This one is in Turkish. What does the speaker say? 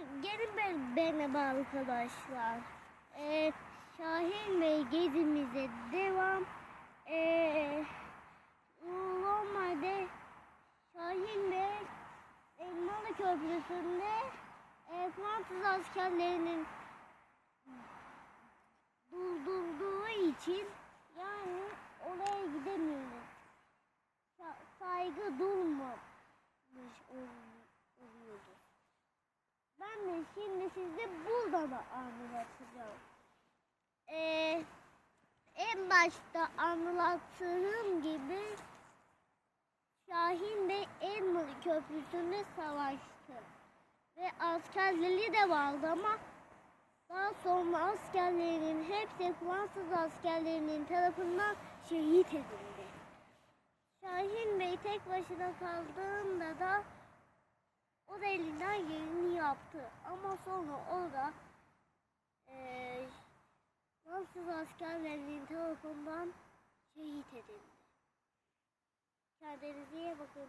Gelin ben, merhaba arkadaşlar. Ee, Şahin Bey gezimize devam. Ee, normalde Şahin Bey Elmalı Köprüsü'nde e, Fransız askerlerinin durdurduğu için yani oraya gidemiyoruz. Sa- saygı durmamış ol- oluyordu. Ben de şimdi size burada da anlatacağım. Ee, en başta anlattığım gibi Şahin Bey Elmalı Köprüsü'nde savaştı. Ve askerleri de vardı ama daha sonra askerlerinin hepsi Fransız askerlerinin tarafından şehit edildi. Şahin Bey tek başına kaldığında da o da elinden geleni yaptı. Ama sonra o da eee Fransız askerlerinin tarafından şehit edildi. Kendinize iyi bakın.